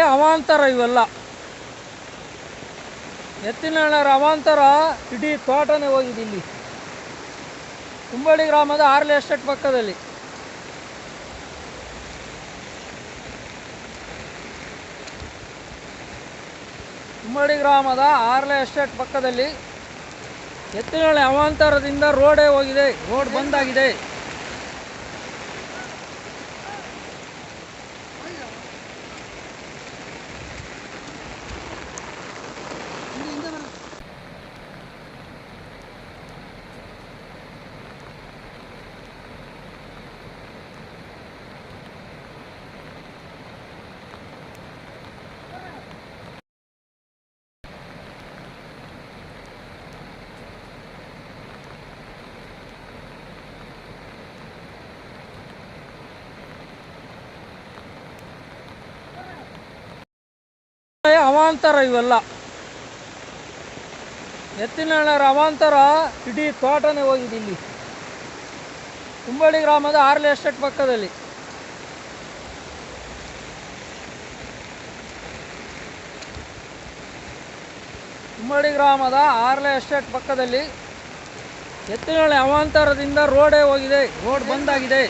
ಅವಾಂತರ ಇವೆಲ್ಲ. ಎತ್ತಿನಹಳ್ಳಿಯರ ಅವಾಂತರ ಇಡೀ ತೋಟನೇ ಹೋಗಿದೆ ಇಲ್ಲಿ. ಕುಂಬಳಿ ಗ್ರಾಮದ ಆರ್ಲೆ ಎಸ್ಟೇಟ್ ಪಕ್ಕದಲ್ಲಿ. ಕುಂಬಳಿ ಗ್ರಾಮದ ಆರ್ಲೆ ಎಸ್ಟೇಟ್ ಪಕ್ಕದಲ್ಲಿ ಎತ್ತಿನಹಳ್ಳಿ ಅವಾಂತರದಿಂದ ರೋಡೇ ಹೋಗಿದೆ. ರೋಡ್ ಬಂದಾಗಿದೆ ಅವಾಂತರ ಇವೆಲ್ಲ. ಎತ್ತಿನಹಳ್ಳಿಯರ ಅವಾಂತರ ಇಡೀ ತೋಟನೇ ಹೋಗಿದೆ ಇಲ್ಲಿ. ಕುಂಬಳಿ ಗ್ರಾಮದ ಆರ್ಲೆ ಎಸ್ಟೇಟ್ ಪಕ್ಕದಲ್ಲಿ. ಕುಂಬಳಿ ಗ್ರಾಮದ ಆರ್ಲೆ ಎಸ್ಟೇಟ್ ಪಕ್ಕದಲ್ಲಿ ಎತ್ತಿನಹಳ್ಳಿ ಅವಾಂತರದಿಂದ ರೋಡೇ ಹೋಗಿದೆ, ರೋಡ್ ಬಂದಾಗಿದೆ